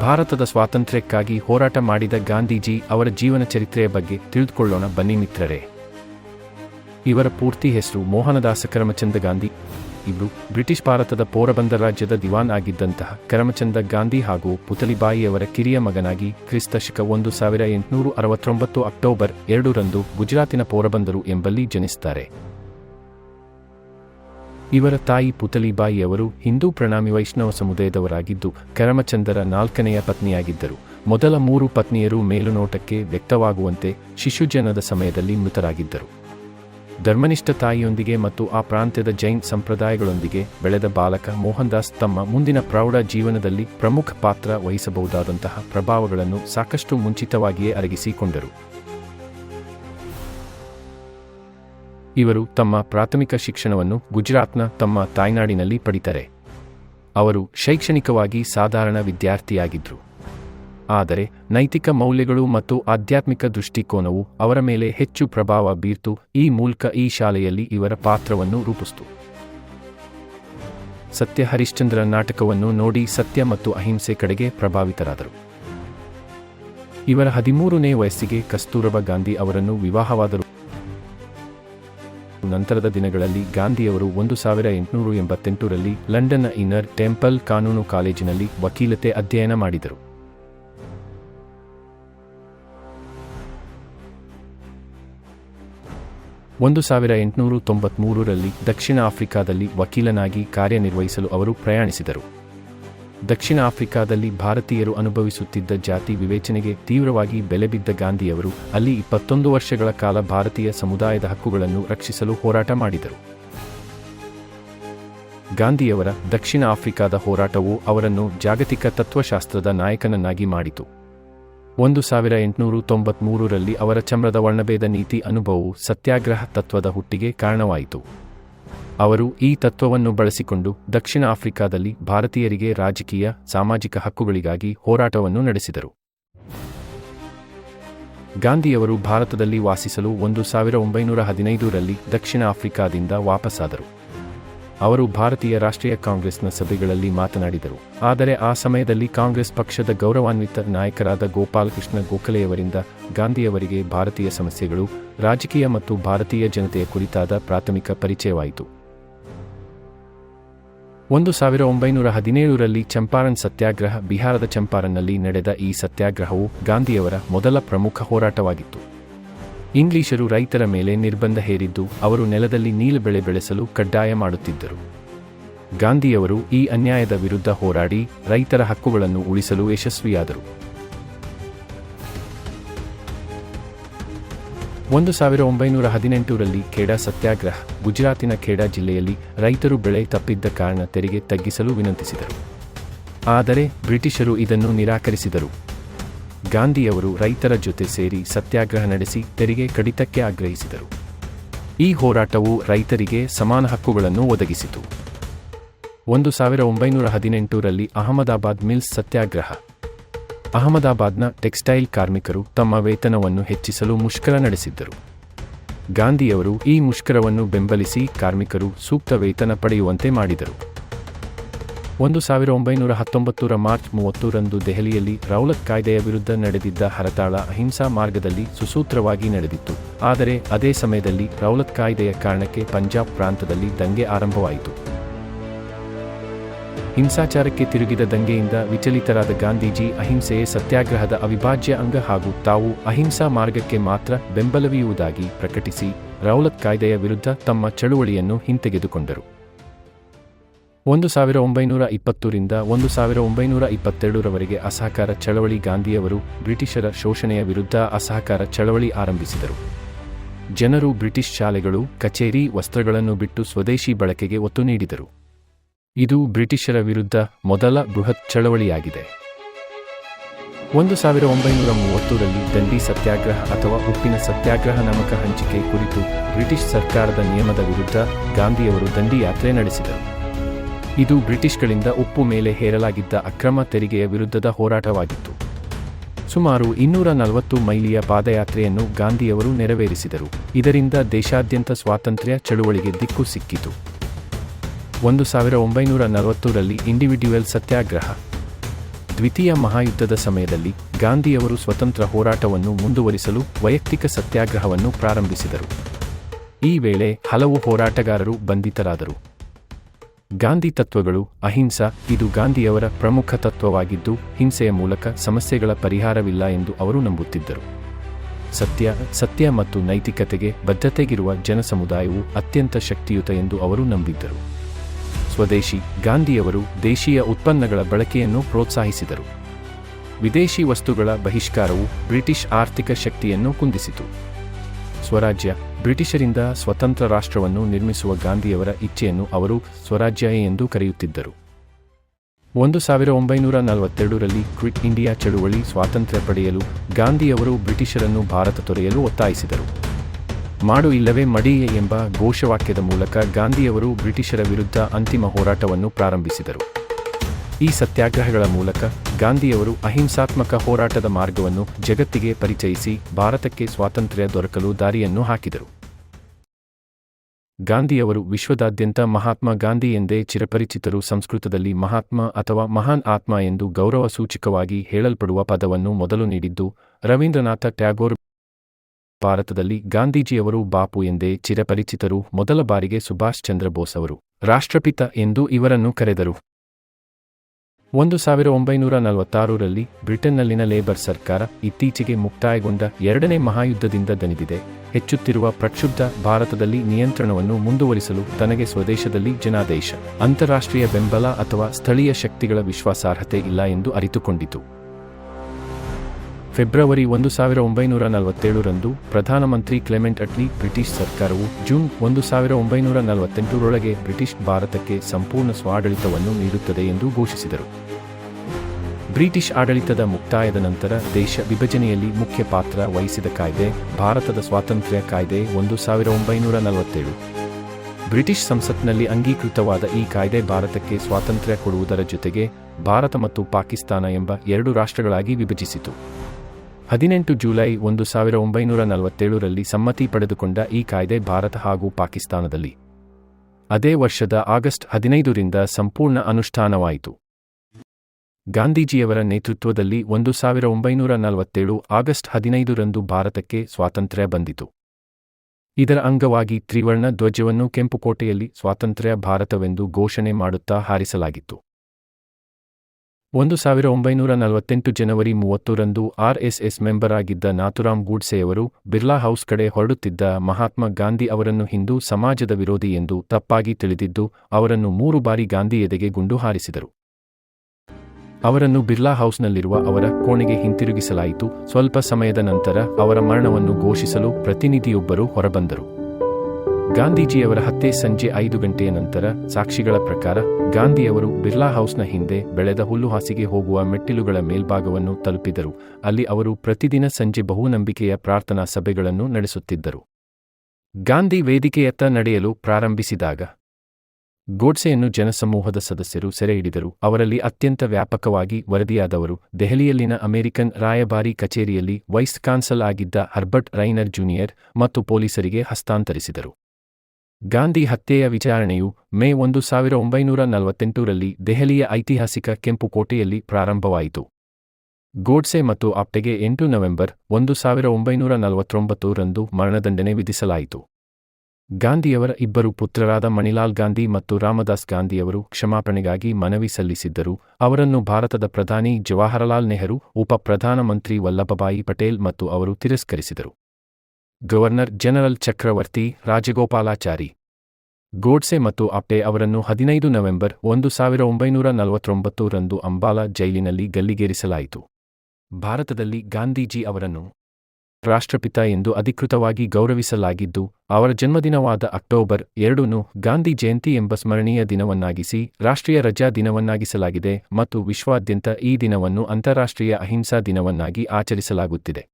ಭಾರತದ ಸ್ವಾತಂತ್ರ್ಯಕ್ಕಾಗಿ ಹೋರಾಟ ಮಾಡಿದ ಗಾಂಧೀಜಿ ಅವರ ಜೀವನ ಚರಿತ್ರೆಯ ಬಗ್ಗೆ ತಿಳಿದುಕೊಳ್ಳೋಣ ಬನ್ನಿ ಮಿತ್ರರೇ. ಇವರ ಪೂರ್ತಿ ಹೆಸರು ಮೋಹನದಾಸ ಕರಮಚಂದ ಗಾಂಧಿ. ಇವರು ಬ್ರಿಟಿಷ್ ಭಾರತದ ಪೋರಬಂದರ್ ರಾಜ್ಯದ ದಿವಾನ್ ಆಗಿದ್ದಂತಹ ಕರಮಚಂದ ಗಾಂಧಿ ಹಾಗೂ ಪುತಲಿಬಾಯಿಯವರ ಕಿರಿಯ ಮಗನಾಗಿ ಕ್ರಿಸ್ತಶಕ ಒಂದು ಸಾವಿರ ಎಂಟುನೂರು ಅರವತ್ತೊಂಬತ್ತು ಅಕ್ಟೋಬರ್ ಎರಡರಂದು ಗುಜರಾತಿನ ಪೋರಬಂದರು ಎಂಬಲ್ಲಿ ಜನಿಸುತ್ತಾರೆ ಇವರ ತಾಯಿ ಪುತಲಿಬಾಯಿ ಅವರು ಹಿಂದೂ ಪ್ರಣಾಮಿ ವೈಷ್ಣವ ಸಮುದಾಯದವರಾಗಿದ್ದು, ಕರಮಚಂದರ ನಾಲ್ಕನೆಯ ಪತ್ನಿಯಾಗಿದ್ದರು. ಮೊದಲ ಮೂರು ಪತ್ನಿಯರು ಮೇಲುನೋಟಕ್ಕೆ ವ್ಯಕ್ತವಾಗುವಂತೆ ಶಿಶುಜನದ ಸಮಯದಲ್ಲಿ ಮೃತರಾಗಿದ್ದರು. ಧರ್ಮನಿಷ್ಠ ತಾಯಿಯೊಂದಿಗೆ ಮತ್ತು ಆ ಪ್ರಾಂತ್ಯದ ಜೈನ್ ಸಂಪ್ರದಾಯಗಳೊಂದಿಗೆ ಬೆಳೆದ ಬಾಲಕ ಮೋಹನ್ದಾಸ್ ತಮ್ಮ ಮುಂದಿನ ಪ್ರೌಢ ಜೀವನದಲ್ಲಿ ಪ್ರಮುಖ ಪಾತ್ರ ವಹಿಸಬಹುದಾದಂತಹ ಪ್ರಭಾವಗಳನ್ನು ಸಾಕಷ್ಟು ಮುಂಚಿತವಾಗಿಯೇ ಅರಗಿಸಿಕೊಂಡರು. ಇವರು ತಮ್ಮ ಪ್ರಾಥಮಿಕ ಶಿಕ್ಷಣವನ್ನು ಗುಜರಾತ್ನ ತಮ್ಮ ತಾಯ್ನಾಡಿನಲ್ಲಿ ಪಡಿತಾರೆ. ಅವರು ಶೈಕ್ಷಣಿಕವಾಗಿ ಸಾಧಾರಣ ವಿದ್ಯಾರ್ಥಿಯಾಗಿದ್ದರು ಆದರೆ ನೈತಿಕ ಮೌಲ್ಯಗಳು ಮತ್ತು ಆಧ್ಯಾತ್ಮಿಕ ದೃಷ್ಟಿಕೋನವು ಅವರ ಮೇಲೆ ಹೆಚ್ಚು ಪ್ರಭಾವ ಬೀರ್ತು, ಈ ಮೂಲಕ ಈ ಶಾಲೆಯಲ್ಲಿ ಇವರ ಪಾತ್ರವನ್ನು ರೂಪಿಸಿತು. ಸತ್ಯ ಹರಿಶ್ಚಂದ್ರ ನಾಟಕವನ್ನು ನೋಡಿ ಸತ್ಯ ಮತ್ತು ಅಹಿಂಸೆ ಕಡೆಗೆ ಪ್ರಭಾವಿತರಾದರು. ಇವರ ಹದಿಮೂರನೇ ವಯಸ್ಸಿಗೆ ಕಸ್ತೂರಬಾ ಗಾಂಧಿ ಅವರನ್ನು ವಿವಾಹವಾದರು. ನಂತರದ ದಿನಗಳಲ್ಲಿ ಗಾಂಧಿಯವರು ಒಂದು ಸಾವಿರ ಎಂಟುನೂರು ಎಂಬತ್ತೆಂಟರಲ್ಲಿ ಲಂಡನ್ನ ಇನ್ನರ್ ಟೆಂಪಲ್ ಕಾನೂನು ಕಾಲೇಜಿನಲ್ಲಿ ವಕೀಲತೆ ಅಧ್ಯಯನ ಮಾಡಿದರು. ಒಂದು ಸಾವಿರ ಎಂಟುನೂರು ತೊಂಬತ್ಮೂರರಲ್ಲಿ ದಕ್ಷಿಣ ಆಫ್ರಿಕಾದಲ್ಲಿ ವಕೀಲನಾಗಿ ಕಾರ್ಯನಿರ್ವಹಿಸಲು ಅವರು ಪ್ರಯಾಣಿಸಿದರು. ದಕ್ಷಿಣ ಆಫ್ರಿಕಾದಲ್ಲಿ ಭಾರತೀಯರು ಅನುಭವಿಸುತ್ತಿದ್ದ ಜಾತಿ ವಿವೇಚನೆಗೆ ತೀವ್ರವಾಗಿ ಬೆಲೆಬಿದ್ದ ಗಾಂಧಿಯವರು ಅಲ್ಲಿ ಇಪ್ಪತ್ತೊಂದು ವರ್ಷಗಳ ಕಾಲ ಭಾರತೀಯ ಸಮುದಾಯದ ಹಕ್ಕುಗಳನ್ನು ರಕ್ಷಿಸಲು ಹೋರಾಟ ಮಾಡಿದರು. ಗಾಂಧಿಯವರ ದಕ್ಷಿಣ ಆಫ್ರಿಕಾದ ಹೋರಾಟವು ಅವರನ್ನು ಜಾಗತಿಕ ತತ್ವಶಾಸ್ತ್ರದ ನಾಯಕನನ್ನಾಗಿ ಮಾಡಿತು. ಒಂದು ಸಾವಿರ ಎಂಟುನೂರು ತೊಂಬತ್ಮೂರರಲ್ಲಿ ಅವರ ಚಮ್ರದ ವರ್ಣಭೇದ ನೀತಿ ಅನುಭವವು ಸತ್ಯಾಗ್ರಹ ತತ್ವದ ಹುಟ್ಟಿಗೆ ಕಾರಣವಾಯಿತು. ಅವರು ಈ ತತ್ವವನ್ನು ಬಳಸಿಕೊಂಡು ದಕ್ಷಿಣ ಆಫ್ರಿಕಾದಲ್ಲಿ ಭಾರತೀಯರಿಗೆ ರಾಜಕೀಯ, ಸಾಮಾಜಿಕ ಹಕ್ಕುಗಳಿಗಾಗಿ ಹೋರಾಟವನ್ನು ನಡೆಸಿದರು. ಗಾಂಧಿಯವರು ಭಾರತದಲ್ಲಿ ವಾಸಿಸಲು ಒಂದು ಸಾವಿರ ಒಂಬೈನೂರ ಹದಿನೈದರಲ್ಲಿ ದಕ್ಷಿಣ ಆಫ್ರಿಕಾದಿಂದ ವಾಪಸ್ಸಾದರು ಅವರು ಭಾರತೀಯ ರಾಷ್ಟ್ರೀಯ ಕಾಂಗ್ರೆಸ್ನ ಸಭೆಗಳಲ್ಲಿ ಮಾತನಾಡಿದರು. ಆದರೆ ಆ ಸಮಯದಲ್ಲಿ ಕಾಂಗ್ರೆಸ್ ಪಕ್ಷದ ಗೌರವಾನ್ವಿತ ನಾಯಕರಾದ ಗೋಪಾಲಕೃಷ್ಣ ಗೋಖಲೆಯವರಿಂದ ಗಾಂಧಿಯವರಿಗೆ ಭಾರತೀಯ ಸಮಸ್ಯೆಗಳು, ರಾಜಕೀಯ ಮತ್ತು ಭಾರತೀಯ ಜನತೆಯ ಕುರಿತಾದ ಪ್ರಾಥಮಿಕ ಪರಿಚಯವಾಯಿತು. ಒಂದು ಸಾವಿರ ಒಂಬೈನೂರ ಹದಿನೇಳರಲ್ಲಿ ಚಂಪಾರನ್ ಸತ್ಯಾಗ್ರಹ ಬಿಹಾರದ ಚಂಪಾರನ್ನಲ್ಲಿ ನಡೆದ ಈ ಸತ್ಯಾಗ್ರಹವು ಗಾಂಧಿಯವರ ಮೊದಲ ಪ್ರಮುಖ ಹೋರಾಟವಾಗಿತ್ತು. ಇಂಗ್ಲಿಷರು ರೈತರ ಮೇಲೆ ನಿರ್ಬಂಧ ಹೇರಿದ್ದು ಅವರು ನೆಲದಲ್ಲಿ ನೀಲ ಬೆಳೆ ಬೆಳೆಸಲು ಕಡ್ಡಾಯ ಮಾಡುತ್ತಿದ್ದರು. ಗಾಂಧಿಯವರು ಈ ಅನ್ಯಾಯದ ವಿರುದ್ಧ ಹೋರಾಡಿ ರೈತರ ಹಕ್ಕುಗಳನ್ನು ಉಳಿಸಲು ಯಶಸ್ವಿಯಾದರು. ಒಂದು ಸಾವಿರ ಒಂಬೈನೂರ ಹದಿನೆಂಟರಲ್ಲಿ ಖೇಡಾ ಸತ್ಯಾಗ್ರಹ, ಗುಜರಾತಿನ ಖೇಡಾ ಜಿಲ್ಲೆಯಲ್ಲಿ ರೈತರು ಬೆಳೆ ತಪ್ಪಿದ್ದ ಕಾರಣ ತೆರಿಗೆ ತಗ್ಗಿಸಲು ವಿನಂತಿಸಿದರು. ಆದರೆ ಬ್ರಿಟಿಷರು ಇದನ್ನು ನಿರಾಕರಿಸಿದರು. ಗಾಂಧಿಯವರು ರೈತರ ಜೊತೆ ಸೇರಿ ಸತ್ಯಾಗ್ರಹ ನಡೆಸಿ ತೆರಿಗೆ ಕಡಿತಕ್ಕೆ ಆಗ್ರಹಿಸಿದರು. ಈ ಹೋರಾಟವು ರೈತರಿಗೆ ಸಮಾನ ಹಕ್ಕುಗಳನ್ನು ಒದಗಿಸಿತು. ಒಂದು ಸಾವಿರ ಒಂಬೈನೂರ ಹದಿನೆಂಟರಲ್ಲಿ ಅಹಮದಾಬಾದ್ ಮಿಲ್ಸ್ ಸತ್ಯಾಗ್ರಹ ಅಹಮದಾಬಾದ್ನ ಟೆಕ್ಸ್ಟೈಲ್ ಕಾರ್ಮಿಕರು ತಮ್ಮ ವೇತನವನ್ನು ಹೆಚ್ಚಿಸಲು ಮುಷ್ಕರ ನಡೆಸಿದ್ದರು. ಗಾಂಧಿಯವರು ಈ ಮುಷ್ಕರವನ್ನು ಬೆಂಬಲಿಸಿ ಕಾರ್ಮಿಕರು ಸೂಕ್ತ ವೇತನ ಪಡೆಯುವಂತೆ ಮಾಡಿದರು. ಒಂದು ಸಾವಿರ ಒಂಬೈನೂರ ಹತ್ತೊಂಬತ್ತರ ಮಾರ್ಚ್ ಮೂವತ್ತರಂದು ದೆಹಲಿಯಲ್ಲಿ ರೌಲತ್ ಕಾಯ್ದೆಯ ವಿರುದ್ಧ ನಡೆದಿದ್ದ ಹರತಾಳ ಅಹಿಂಸಾ ಮಾರ್ಗದಲ್ಲಿ ಸುಸೂತ್ರವಾಗಿ ನಡೆದಿತ್ತು. ಆದರೆ ಅದೇ ಸಮಯದಲ್ಲಿ ರೌಲತ್ ಕಾಯ್ದೆಯ ಕಾರಣಕ್ಕೆ ಪಂಜಾಬ್ ಪ್ರಾಂತದಲ್ಲಿ ದಂಗೆ ಆರಂಭವಾಯಿತು. ಹಿಂಸಾಚಾರಕ್ಕೆ ತಿರುಗಿದ ದಂಗೆಯಿಂದ ವಿಚಲಿತರಾದ ಗಾಂಧೀಜಿ ಅಹಿಂಸೆಯೇ ಸತ್ಯಾಗ್ರಹದ ಅವಿಭಾಜ್ಯ ಅಂಗ ಹಾಗೂ ತಾವು ಅಹಿಂಸಾ ಮಾರ್ಗಕ್ಕೆ ಮಾತ್ರ ಬೆಂಬಲವಿಯುವುದಾಗಿ ಪ್ರಕಟಿಸಿ ರೌಲತ್ ಕಾಯ್ದೆಯ ವಿರುದ್ಧ ತಮ್ಮ ಚಳುವಳಿಯನ್ನು ಹಿಂತೆಗೆದುಕೊಂಡರು. ಒಂದು ಸಾವಿರ ಒಂಬೈನೂರ ಇಪ್ಪತ್ತರಿಂದ ಒಂದು ಸಾವಿರ ಒಂಬೈನೂರ ಇಪ್ಪತ್ತೆರಡರವರೆಗೆ ಅಸಹಕಾರ ಚಳವಳಿ ಗಾಂಧಿಯವರು ಬ್ರಿಟಿಷರ ಶೋಷಣೆಯ ವಿರುದ್ಧ ಅಸಹಕಾರ ಚಳವಳಿ ಆರಂಭಿಸಿದರು. ಜನರು ಬ್ರಿಟಿಷ್ ಶಾಲೆಗಳು, ಕಚೇರಿ, ವಸ್ತ್ರಗಳನ್ನು ಬಿಟ್ಟು ಸ್ವದೇಶಿ ಬಳಕೆಗೆ ಒತ್ತು ನೀಡಿದರು. ಇದು ಬ್ರಿಟಿಷರ ವಿರುದ್ಧ ಮೊದಲ ಬೃಹತ್ ಚಳವಳಿಯಾಗಿದೆ. ಒಂದು ಸಾವಿರ ಒಂಬೈನೂರ ಮೂವತ್ತರಲ್ಲಿ ದಂಡಿ ಸತ್ಯಾಗ್ರಹ ಅಥವಾ ಉಪ್ಪಿನ ಸತ್ಯಾಗ್ರಹ ನಮಕ ಹಂಚಿಕೆ ಕುರಿತು ಬ್ರಿಟಿಷ್ ಸರ್ಕಾರದ ನಿಯಮದ ವಿರುದ್ಧ ಗಾಂಧಿಯವರು ದಂಡಿ ಯಾತ್ರೆ ನಡೆಸಿದರು. ಇದು ಬ್ರಿಟಿಷ್ಗಳಿಂದ ಉಪ್ಪು ಮೇಲೆ ಹೇರಲಾಗಿದ್ದ ಅಕ್ರಮ ತೆರಿಗೆಯ ವಿರುದ್ಧದ ಹೋರಾಟವಾಗಿತ್ತು. ಸುಮಾರು ಇನ್ನೂರ ನಲವತ್ತು ಮೈಲಿಯ ಪಾದಯಾತ್ರೆಯನ್ನು ಗಾಂಧಿಯವರು ನೆರವೇರಿಸಿದರು. ಇದರಿಂದ ದೇಶಾದ್ಯಂತ ಸ್ವಾತಂತ್ರ್ಯ ಚಳುವಳಿಗೆ ದಿಕ್ಕು ಸಿಕ್ಕಿತು. ಒಂದು ಸಾವಿರ ಒಂಬೈನೂರ ನಲವತ್ತರಲ್ಲಿ ಇಂಡಿವಿಡ್ಯುವಲ್ ಸತ್ಯಾಗ್ರಹ. ದ್ವಿತೀಯ ಮಹಾಯುದ್ಧದ ಸಮಯದಲ್ಲಿ ಗಾಂಧಿಯವರು ಸ್ವತಂತ್ರ ಹೋರಾಟವನ್ನು ಮುಂದುವರಿಸಲು ವೈಯಕ್ತಿಕ ಸತ್ಯಾಗ್ರಹವನ್ನು ಪ್ರಾರಂಭಿಸಿದರು. ಈ ವೇಳೆ ಹಲವು ಹೋರಾಟಗಾರರು ಬಂಧಿತರಾದರು. ಗಾಂಧಿ ತತ್ವಗಳು, ಅಹಿಂಸಾ, ಇದು ಗಾಂಧಿಯವರ ಪ್ರಮುಖ ತತ್ವವಾಗಿದ್ದು, ಹಿಂಸೆಯ ಮೂಲಕ ಸಮಸ್ಯೆಗಳ ಪರಿಹಾರವಿಲ್ಲ ಎಂದು ಅವರು ನಂಬುತ್ತಿದ್ದರು. ಸತ್ಯ ಸತ್ಯ ಮತ್ತು ನೈತಿಕತೆಗೆ ಬದ್ಧತೆಗಿರುವ ಜನಸಮುದಾಯವು ಅತ್ಯಂತ ಶಕ್ತಿಯುತ ಎಂದು ಅವರು ನಂಬಿದ್ದರು. ಸ್ವದೇಶಿ ಗಾಂಧಿಯವರು ದೇಶೀಯ ಉತ್ಪನ್ನಗಳ ಬಳಕೆಯನ್ನು ಪ್ರೋತ್ಸಾಹಿಸಿದರು. ವಿದೇಶಿ ವಸ್ತುಗಳ ಬಹಿಷ್ಕಾರವು ಬ್ರಿಟಿಷ್ ಆರ್ಥಿಕ ಶಕ್ತಿಯನ್ನು ಕುಂದಿಸಿತು. ಸ್ವರಾಜ್ಯ ಬ್ರಿಟಿಷರಿಂದ ಸ್ವತಂತ್ರ ರಾಷ್ಟ್ರವನ್ನು ನಿರ್ಮಿಸುವ ಗಾಂಧಿಯವರ ಇಚ್ಛೆಯನ್ನು ಅವರು ಸ್ವರಾಜ್ಯ ಎಂದು ಕರೆಯುತ್ತಿದ್ದರು. ಒಂದು ಸಾವಿರ ಒಂಬೈನೂರ ನಲವತ್ತೆರಡರಲ್ಲಿ ಕ್ವಿಟ್ ಇಂಡಿಯಾ ಚಳುವಳಿ ಸ್ವಾತಂತ್ರ್ಯ ಪಡೆಯಲು ಗಾಂಧಿಯವರು ಬ್ರಿಟಿಷರನ್ನು ಭಾರತ ತೊರೆಯಲು ಒತ್ತಾಯಿಸಿದರು. ಮಾಡು ಇಲ್ಲವೇ ಮಡಿಯೇ ಎಂಬ ಘೋಷವಾಕ್ಯದ ಮೂಲಕ ಗಾಂಧಿಯವರು ಬ್ರಿಟಿಷರ ವಿರುದ್ಧ ಅಂತಿಮ ಹೋರಾಟವನ್ನು ಪ್ರಾರಂಭಿಸಿದರು. ಈ ಸತ್ಯಾಗ್ರಹಗಳ ಮೂಲಕ ಗಾಂಧಿಯವರು ಅಹಿಂಸಾತ್ಮಕ ಹೋರಾಟದ ಮಾರ್ಗವನ್ನು ಜಗತ್ತಿಗೆ ಪರಿಚಯಿಸಿ ಭಾರತಕ್ಕೆ ಸ್ವಾತಂತ್ರ್ಯ ದೊರಕಲು ದಾರಿಯನ್ನು ಹಾಕಿದರು. ಗಾಂಧಿಯವರು ವಿಶ್ವದಾದ್ಯಂತ ಮಹಾತ್ಮ ಗಾಂಧಿ ಎಂದೇ ಚಿರಪರಿಚಿತರು ಸಂಸ್ಕೃತದಲ್ಲಿ ಮಹಾತ್ಮ ಅಥವಾ ಮಹಾನ್ ಆತ್ಮ ಎಂದು ಗೌರವ ಸೂಚಕವಾಗಿ ಹೇಳಲ್ಪಡುವ ಪದವನ್ನು ಮೊದಲು ನೀಡಿದ್ದು, ರವೀಂದ್ರನಾಥ ಟ್ಯಾಗೋರ್ ಭಾರತದಲ್ಲಿ ಗಾಂಧೀಜಿಯವರು ಬಾಪು ಎಂದೇ ಚಿರಪರಿಚಿತರು ಮೊದಲ ಬಾರಿಗೆ ಸುಭಾಷ್ ಚಂದ್ರ ಬೋಸ್ ಅವರು. ರಾಷ್ಟ್ರಪಿತ ಎಂದು ಇವರನ್ನು ಕರೆದರು. ಒಂದು ಸಾವಿರ ಒಂಬೈನೂರ ನಲವತ್ತಾರರಲ್ಲಿ ಬ್ರಿಟನ್ನಲ್ಲಿನ ಲೇಬರ್ ಸರ್ಕಾರ ಇತ್ತೀಚೆಗೆ ಮುಕ್ತಾಯಗೊಂಡ ಎರಡನೇ ಮಹಾಯುದ್ಧದಿಂದ ದನಿದಿದೆ ಹೆಚ್ಚುತ್ತಿರುವ ಪ್ರಕ್ಷುಬ್ಧ ಭಾರತದಲ್ಲಿ ನಿಯಂತ್ರಣವನ್ನು ಮುಂದುವರಿಸಲು ತನಗೆ ಸ್ವದೇಶದಲ್ಲಿ ಜನಾದೇಶ, ಅಂತಾರಾಷ್ಟ್ರೀಯ ಬೆಂಬಲ ಅಥವಾ ಸ್ಥಳೀಯ ಶಕ್ತಿಗಳ ವಿಶ್ವಾಸಾರ್ಹತೆ ಇಲ್ಲ ಎಂದು ಅರಿತುಕೊಂಡಿತು. ಫೆಬ್ರವರಿ ಒಂದು ಸಾವಿರ ಒಂಬೈನೂರ ನಲವತ್ತೇಳರಂದು ಪ್ರಧಾನಮಂತ್ರಿ ಕ್ಲೆಮೆಂಟ್ ಅಟ್ಲಿ ಬ್ರಿಟಿಷ್ ಸರ್ಕಾರವು ಜೂನ್ ಒಂದು ಸಾವಿರ ಒಂಬೈನೂರ ನಲವತ್ತೆಂಟರೊಳಗೆ ಬ್ರಿಟಿಷ್ ಭಾರತಕ್ಕೆ ಸಂಪೂರ್ಣ ಸ್ವಾಡಳಿತವನ್ನು ನೀಡುತ್ತದೆ ಎಂದು ಘೋಷಿಸಿದರು. ಬ್ರಿಟಿಷ್ ಆಡಳಿತದ ಮುಕ್ತಾಯದ ನಂತರ ದೇಶ ವಿಭಜನೆಯಲ್ಲಿ ಮುಖ್ಯ ಪಾತ್ರ ವಹಿಸಿದ ಕಾಯ್ದೆ, ಭಾರತದ ಸ್ವಾತಂತ್ರ್ಯ ಕಾಯ್ದೆ ಒಂದು ಸಾವಿರ ಒಂಬೈನೂರ ನಲವತ್ತೇಳು. ಬ್ರಿಟಿಷ್ ಸಂಸತ್ನಲ್ಲಿ ಅಂಗೀಕೃತವಾದ ಈ ಕಾಯ್ದೆ ಭಾರತಕ್ಕೆ ಸ್ವಾತಂತ್ರ್ಯ ಕೊಡುವುದರ ಜೊತೆಗೆ ಭಾರತ ಮತ್ತು ಪಾಕಿಸ್ತಾನ ಎಂಬ ಎರಡು ರಾಷ್ಟ್ರಗಳಾಗಿ ವಿಭಜಿಸಿತು. ಹದಿನೆಂಟು ಜುಲೈ ಒಂದು ಸಾವಿರ ಒಂಬೈನೂರ ನಲವತ್ತೇಳರಲ್ಲಿ ಸಮ್ಮತಿ ಪಡೆದುಕೊಂಡ ಈ ಕಾಯ್ದೆ ಭಾರತ ಹಾಗೂ ಪಾಕಿಸ್ತಾನದಲ್ಲಿ. ಅದೇ ವರ್ಷದ ಆಗಸ್ಟ್ ಹದಿನೈದರಿಂದ ಸಂಪೂರ್ಣ ಅನುಷ್ಠಾನವಾಯಿತು. ಗಾಂಧೀಜಿಯವರ ನೇತೃತ್ವದಲ್ಲಿ ಒಂದು ಸಾವಿರ ಒಂಬೈನೂರ ನಲವತ್ತೇಳು ಆಗಸ್ಟ್ ಹದಿನೈದರಂದು ಭಾರತಕ್ಕೆ ಸ್ವಾತಂತ್ರ್ಯ ಬಂದಿತು. ಇದರ ಅಂಗವಾಗಿ ತ್ರಿವರ್ಣ ಧ್ವಜವನ್ನು ಕೆಂಪುಕೋಟೆಯಲ್ಲಿ ಸ್ವಾತಂತ್ರ್ಯ ಭಾರತವೆಂದು ಘೋಷಣೆ ಮಾಡುತ್ತಾ ಹಾರಿಸಲಾಗಿತ್ತು. ಒಂದು ಸಾವಿರ ಒಂಬೈನೂರ ನಲವತ್ತೆಂಟು ಜನವರಿ ಮೂವತ್ತರಂದು ಆರ್ಎಸ್ಎಸ್ ಮೆಂಬರ್ ಆಗಿದ್ದ ನಾಥುರಾಮ್ ಗೂಡ್ಸೆಯವರು ಬಿರ್ಲಾ ಹೌಸ್ ಕಡೆ ಹೊರಡುತ್ತಿದ್ದ ಮಹಾತ್ಮ ಗಾಂಧಿ ಅವರನ್ನು ಹಿಂದೂ ಸಮಾಜದ ವಿರೋಧಿ ಎಂದು ತಪ್ಪಾಗಿ ತಿಳಿದಿದ್ದು, ಅವರನ್ನು ಮೂರು ಬಾರಿ ಗಾಂಧಿ ಎದೆಗೆ ಗುಂಡು ಹಾರಿಸಿದರು. ಅವರನ್ನು ಬಿರ್ಲಾ ಹೌಸ್ನಲ್ಲಿರುವ ಅವರ ಕೋಣೆಗೆ ಹಿಂತಿರುಗಿಸಲಾಯಿತು. ಸ್ವಲ್ಪ ಸಮಯದ ನಂತರ ಅವರ ಮರಣವನ್ನು ಘೋಷಿಸಲು ಪ್ರತಿನಿಧಿಯೊಬ್ಬರು ಹೊರಬಂದರು. ಗಾಂಧೀಜಿಯವರ ಹತ್ಯೆ ಸಂಜೆ ಐದು ಗಂಟೆಯ ನಂತರ ಸಾಕ್ಷಿಗಳ ಪ್ರಕಾರ ಗಾಂಧಿಯವರು ಬಿರ್ಲಾ ಹೌಸ್ನ ಹಿಂದೆ ಬೆಳೆದ ಹುಲ್ಲುಹಾಸಿಗೆ ಹೋಗುವ ಮೆಟ್ಟಿಲುಗಳ ಮೇಲ್ಭಾಗವನ್ನು ತಲುಪಿದರು. ಅಲ್ಲಿ ಅವರು ಪ್ರತಿದಿನ ಸಂಜೆ ಬಹುನಂಬಿಕೆಯ ಪ್ರಾರ್ಥನಾ ಸಭೆಗಳನ್ನು ನಡೆಸುತ್ತಿದ್ದರು. ಗಾಂಧಿ ವೇದಿಕೆಯತ್ತ ನಡೆಯಲು ಪ್ರಾರಂಭಿಸಿದಾಗ ಗೋಡ್ಸೆಯನ್ನು ಜನಸಮೂಹದ ಸದಸ್ಯರು ಸೆರೆ ಹಿಡಿದರು ಅವರಲ್ಲಿ ಅತ್ಯಂತ ವ್ಯಾಪಕವಾಗಿ ವರದಿಯಾದವರು ದೆಹಲಿಯಲ್ಲಿನ ಅಮೆರಿಕನ್ ರಾಯಭಾರಿ ಕಚೇರಿಯಲ್ಲಿ ವೈಸ್ ಕಾನ್ಸಲ್ ಆಗಿದ್ದ ಹರ್ಬರ್ಟ್ ರೈನರ್ ಜೂನಿಯರ್ ಮತ್ತು ಪೊಲೀಸರಿಗೆ ಹಸ್ತಾಂತರಿಸಿದರು. ಗಾಂಧಿ ಹತ್ಯೆಯ ವಿಚಾರಣೆಯು ಮೇ ಒಂದು ಸಾವಿರ ಒಂಬೈನೂರ ನಲವತ್ತೆಂಟರಲ್ಲಿ ದೆಹಲಿಯ ಐತಿಹಾಸಿಕ ಕೆಂಪು ಕೋಟೆಯಲ್ಲಿ ಪ್ರಾರಂಭವಾಯಿತು. ಗೋಡ್ಸೆ ಮತ್ತು ಆಪ್ಟೆಗೆ ಎಂಟು ನವೆಂಬರ್ ಒಂದು ಸಾವಿರ ಒಂಬೈನೂರ ನಲವತ್ತೊಂಬತ್ತರಂದು ಮರಣದಂಡನೆ ವಿಧಿಸಲಾಯಿತು. ಗಾಂಧಿಯವರ ಇಬ್ಬರು ಪುತ್ರರಾದ ಮಣಿಲಾಲ್ ಗಾಂಧಿ ಮತ್ತು ರಾಮದಾಸ್ ಗಾಂಧಿಯವರು ಕ್ಷಮಾಪಣೆಗಾಗಿ ಮನವಿ ಸಲ್ಲಿಸಿದ್ದರು. ಅವರನ್ನು ಭಾರತದ ಪ್ರಧಾನಿ ಜವಾಹರಲಾಲ್ ನೆಹರು, ಉಪ ಪ್ರಧಾನಮಂತ್ರಿ ವಲ್ಲಭಭಾಯಿ ಪಟೇಲ್ ಮತ್ತು ಅವರು ತಿರಸ್ಕರಿಸಿದರು. Governor general Chakravarti Rajagopalachari. Godse ಮತ್ತು ಆಪ್ಟೆ ಅವರನ್ನು ಹದಿನೈದು ನವೆಂಬರ್ ಒಂದು ಸಾವಿರ ಒಂಬೈನೂರ ನಲವತ್ತೊಂಬತ್ತರಂದು ಅಂಬಾಲಾ ಜೈಲಿನಲ್ಲಿ ಗಲ್ಲಿಗೇರಿಸಲಾಯಿತು. ಭಾರತದಲ್ಲಿ ಗಾಂಧೀಜಿ ಅವರನ್ನು ರಾಷ್ಟ್ರಪಿತ ಎಂದು ಅಧಿಕೃತವಾಗಿ ಗೌರವಿಸಲಾಗಿದ್ದು, ಅವರ ಜನ್ಮದಿನವಾದ ಅಕ್ಟೋಬರ್ ಎರಡನ್ನು ಗಾಂಧಿ ಜಯಂತಿ ಎಂಬ ಸ್ಮರಣೀಯ ದಿನವನ್ನಾಗಿಸಿ ರಾಷ್ಟ್ರೀಯ ರಜಾ ದಿನವನ್ನಾಗಿಸಲಾಗಿದೆ ಮತ್ತು ವಿಶ್ವಾದ್ಯಂತ ಈ ದಿನವನ್ನು ಅಂತಾರಾಷ್ಟ್ರೀಯ ಅಹಿಂಸಾ ದಿನವನ್ನಾಗಿ ಆಚರಿಸಲಾಗುತ್ತಿದೆ.